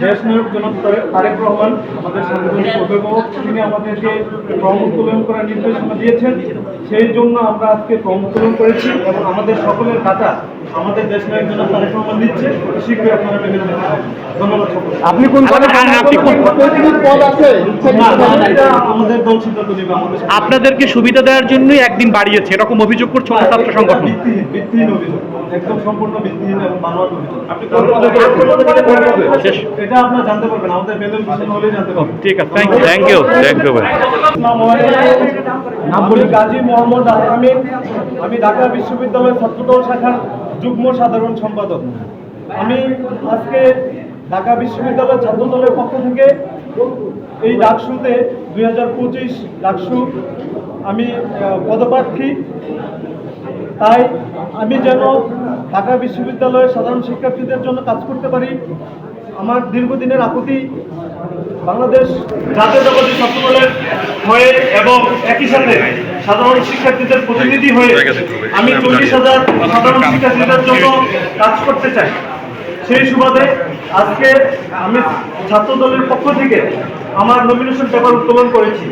দেশ নায়ক জনাব তারে- তারেক রহমান, আমাদের অভিভাবক, তিনি আমাদেরকে ফর্ম উত্তোলন করার নির্দেশনা দিয়েছেন। সেই জন্য আমরা আজকে ফর্ম উত্তোলন করেছি এবং আমাদের সকলের ডাটা আমাদের দেশ নায়ক জনাব তারেক রহমান দিচ্ছে। শীঘ্রই আপনারা ধন্যবাদ। আপনি কোন পদে আর আপনি কোন- পদ আছে? না, না, এটা আমাদের দল সিদ্ধান্ত নেবে আমাদের আপনাদেরকে সুবিধা দেওয়ার জন্যই একদিন বাড়িয়েছে এরকম অভিযোগ করছে ছাত্র সংগঠন। ভিত্তিহীন ভিত্তিহীন অভিযোগ একদম সম্পূর্ণ ভিত্তিহীন এবং বানোয়াট অভিযোগ। আপনি শেষ। এটা আপনারা জানতে পারবেন আমাদের বেতন বিষয় হলেই জানতে পারবেন। ঠিক আছে thank you thank you thank you ভাই। আমি গাজী মোহাম্মদ আমিন আমি ঢাকা বিশ্ববিদ্যালয় ছাত্রদল শাখার যুগ্ম সাধারণ সম্পাদক। আমি আজকে ঢাকা বিশ্ববিদ্যালয় ছাত্রদলের পক্ষ থেকে এই ডাকসুতে দুই হাজার পঁচিশ ডাকসু আমি পদপ্রার্থী। তাই আমি যেন ঢাকা বিশ্ববিদ্যালয়ের সাধারণ শিক্ষার্থীদের জন্য কাজ করতে পারি। আমার দীর্ঘদিনের আকুতি বাংলাদেশ জাতীয়তাবাদী ছাত্রদলের হয়ে এবং একই সাথে সাধারণ শিক্ষার্থীদের প্রতিনিধি হয়ে আমি চল্লিশ হাজার সাধারণ শিক্ষার্থীদের জন্য কাজ করতে চাই। সেই সুবাদে আজকে আমি ছাত্র দলের পক্ষ থেকে আমার নমিনেশন পেপার উত্তোলন করেছি।